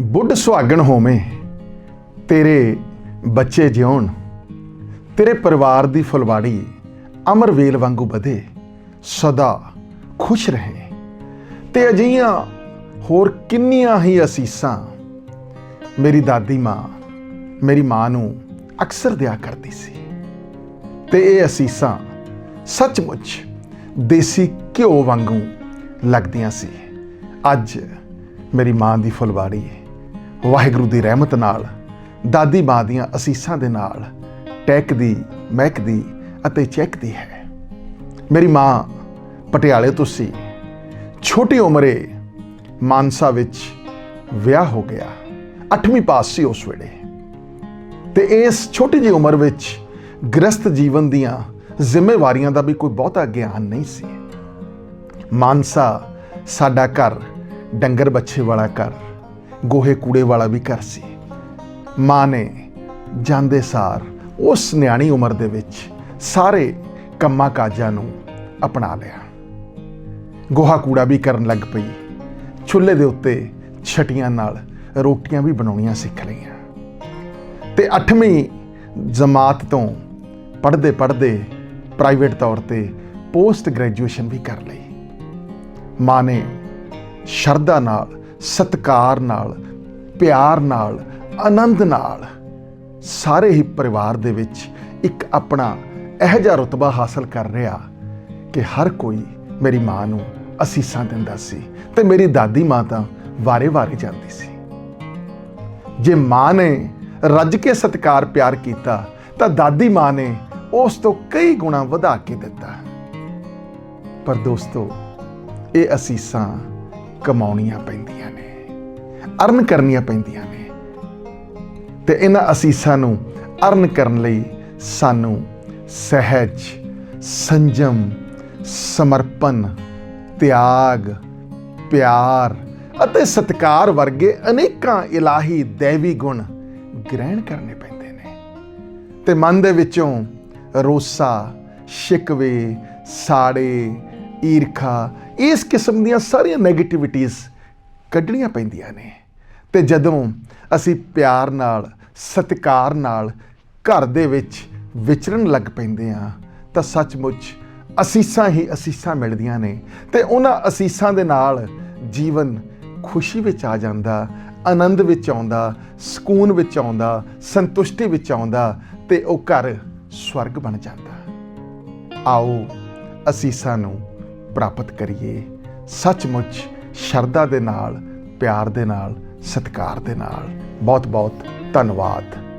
ਬੁੱਢ ਸੁਹਾਗਣ ਹੋਵੇਂ, ਤੇਰੇ ਬੱਚੇ ਜਿਉਣ, ਤੇਰੇ ਪਰਿਵਾਰ ਦੀ ਫੁਲਵਾੜੀ ਅਮਰ ਵੇਲ ਵਾਂਗੂ ਵਧੇ, ਸਦਾ ਖੁਸ਼ ਰਹੇ। ਤੇ ਅਜਿਹੀਆਂ ਹੋਰ ਕਿੰਨੀਆਂ ਹੀ ਅਸੀਸਾਂ ਮੇਰੀ ਦਾਦੀ ਮਾਂ, ਮੇਰੀ ਮਾਂ ਨੂੰ ਅਕਸਰ ਦਿਆ ਕਰਦੀ ਸੀ। ਤੇ ਇਹ ਅਸੀਸਾਂ ਸੱਚਮੁੱਚ ਦੇਸੀ ਘਿਓ ਵਾਂਗੂ ਲੱਗਦੀਆਂ ਸੀ। ਅੱਜ ਮੇਰੀ ਮਾਂ ਦੀ ਫੁਲਵਾੜੀ ਵਾਹਿਗੁਰੂ ਦੀ ਰਹਿਮਤ ਨਾਲ, ਦਾਦੀ ਮਾਂ ਦੀਆਂ ਅਸੀਸਾਂ ਦੇ ਨਾਲ, ਟੈਕਦੀ, ਮਹਿਕਦੀ ਅਤੇ ਚਹਿਕਦੀ ਹੈ। ਮੇਰੀ ਮਾਂ, ਪਟਿਆਲੇ ਤੋਂ ਸੀ। ਛੋਟੀ ਉਮਰੇ ਮਾਨਸਾ ਵਿੱਚ ਵਿਆਹ ਹੋ ਗਿਆ। 8ਵੀਂ ਪਾਸ ਸੀ ਉਸ ਵੇਲੇ। ਤੇ ਇਸ ਛੋਟੀ ਜਿਹੀ ਉਮਰ ਵਿੱਚ ਗ੍ਰਸਤ ਜੀਵਨ ਦੀਆਂ ਜ਼ਿੰਮੇਵਾਰੀਆਂ ਦਾ ਵੀ ਕੋਈ ਬਹੁਤਾ ਗਿਆਨ ਨਹੀਂ ਸੀ। ਮਾਨਸਾ ਸਾਡਾ ਘਰ ਡੰਗਰ ਬੱਚੇ ਵਾਲਾ ਘਰ। ਗੋਹੇ ਕੂੜੇ ਵਾਲਾ ਵੀ ਘਰ ਸੀ। ਮਾਂ ਨੇ ਜਾਂਦੇ ਸਾਰ ਉਸ ਨਿਆਣੀ ਉਮਰ ਦੇ ਵਿੱਚ ਸਾਰੇ ਕੰਮਾਂ ਕਾਜਾਂ ਨੂੰ ਅਪਣਾ ਲਿਆ। ਗੋਹਾ ਕੂੜਾ ਵੀ ਕਰਨ ਲੱਗ ਪਈ। ਚੁੱਲ੍ਹੇ ਦੇ ਉੱਤੇ ਛਟੀਆਂ ਨਾਲ ਰੋਟੀਆਂ ਵੀ ਬਣਾਉਣੀਆਂ ਸਿੱਖ ਲਈਆਂ। ਤੇ 8ਵੀਂ ਜਮਾਤ ਤੋਂ ਪੜ੍ਹਦੇ ਪੜ੍ਹਦੇ ਪ੍ਰਾਈਵੇਟ ਤੌਰ ਤੇ ਪੋਸਟ ਗ੍ਰੈਜੂਏਸ਼ਨ ਵੀ ਕਰ ਲਈ। ਮਾਂ ਨੇ ਸ਼ਰਧਾ ਨਾਲ ਸਤਕਾਰ ਨਾਲ, ਪਿਆਰ ਨਾਲ, ਆਨੰਦ ਨਾਲ ਸਾਰੇ ਹੀ ਪਰਿਵਾਰ ਦੇ ਵਿੱਚ ਇੱਕ ਆਪਣਾ ਇਹੋ ਜਿਹਾ ਰੁਤਬਾ ਹਾਸਲ ਕਰ ਰਿਹਾ ਕਿ ਹਰ ਕੋਈ ਮੇਰੀ ਮਾਂ ਨੂੰ ਅਸੀਸਾਂ ਦਿੰਦਾ ਸੀ ਤੇ ਮੇਰੀ ਦਾਦੀ ਮਾਂ ਤਾਂ ਵਾਰੇ-ਵਾਰੇ ਜਾਂਦੀ ਸੀ। ਜੇ ਮਾਂ ਨੇ ਰੱਜ ਕੇ ਸਤਕਾਰ ਪਿਆਰ ਕੀਤਾ, ਤਾਂ ਦਾਦੀ ਮਾਂ ਨੇ ਉਸ ਤੋਂ ਕਈ ਗੁਣਾ ਵਧਾ ਕੇ ਦਿੱਤਾ। ਪਰ ਦੋਸਤੋ, ਇਹ ਅਸੀਸਾਂ ਕਮਾਉਣੀਆਂ ਪੈਂਦੀਆਂ ਨੇ, ਅਰਨ ਕਰਨੀਆਂ ਪੈਂਦੀਆਂ ਨੇ। ਤੇ ਇਹਨਾਂ ਅਸੀਸਾਂ ਨੂੰ ਅਰਨ ਕਰਨ ਲਈ ਸਾਨੂੰ ਸਹਿਜ, ਸੰਜਮ, ਸਮਰਪਣ, ਤਿਆਗ, ਪਿਆਰ ਅਤੇ ਸਤਕਾਰ ਵਰਗੇ ਅਨੇਕਾਂ ਇਲਾਹੀ ਦੇਵੀ ਗੁਣ ਗ੍ਰਹਿਣ ਕਰਨੇ ਪੈਂਦੇ ਨੇ। ਤੇ ਮਨ ਦੇ ਵਿੱਚੋਂ ਰੋਸਾ, ਸ਼ਿਕਵੇ, ਸਾੜੇ ਈਰਖਾ, ਇਸ ਕਿਸਮ ਦੀਆਂ ਸਾਰੀਆਂ 네ਗੇਟਿਵਿਟੀਆਂ ਕੱਢਣੀਆਂ ਪੈਂਦੀਆਂ ਨੇ। ਤੇ ਜਦੋਂ ਅਸੀਂ ਪਿਆਰ ਨਾਲ, ਸਤਿਕਾਰ ਨਾਲ ਘਰ ਦੇ ਵਿੱਚ ਵਿਚਰਨ ਲੱਗ ਪੈਂਦੇ ਆ ਤਾਂ ਸੱਚਮੁੱਚ ਅਸੀਸਾਂ ਹੀ ਅਸੀਸਾਂ ਮਿਲਦੀਆਂ ਨੇ। ਤੇ ਉਹਨਾਂ ਅਸੀਸਾਂ ਦੇ ਨਾਲ ਜੀਵਨ ਖੁਸ਼ੀ ਵਿੱਚ ਆ ਜਾਂਦਾ, ਆਨੰਦ ਵਿੱਚ ਆਉਂਦਾ, ਸਕੂਨ ਵਿੱਚ ਆਉਂਦਾ, ਸੰਤੁਸ਼ਟੀ ਵਿੱਚ ਆਉਂਦਾ ਤੇ ਉਹ ਘਰ ਸਵਰਗ ਬਣ ਜਾਂਦਾ। ਆਓ ਅਸੀਸਾਂ ਨੂੰ ਪ੍ਰਾਪਤ ਕਰੀਏ। ਸੱਚਮੁੱਚ ਸ਼ਰਧਾ ਦੇ ਨਾਲ, ਪਿਆਰ ਦੇ ਨਾਲ, ਸਤਿਕਾਰ ਦੇ ਨਾਲ। ਬਹੁਤ ਬਹੁਤ ਧੰਨਵਾਦ।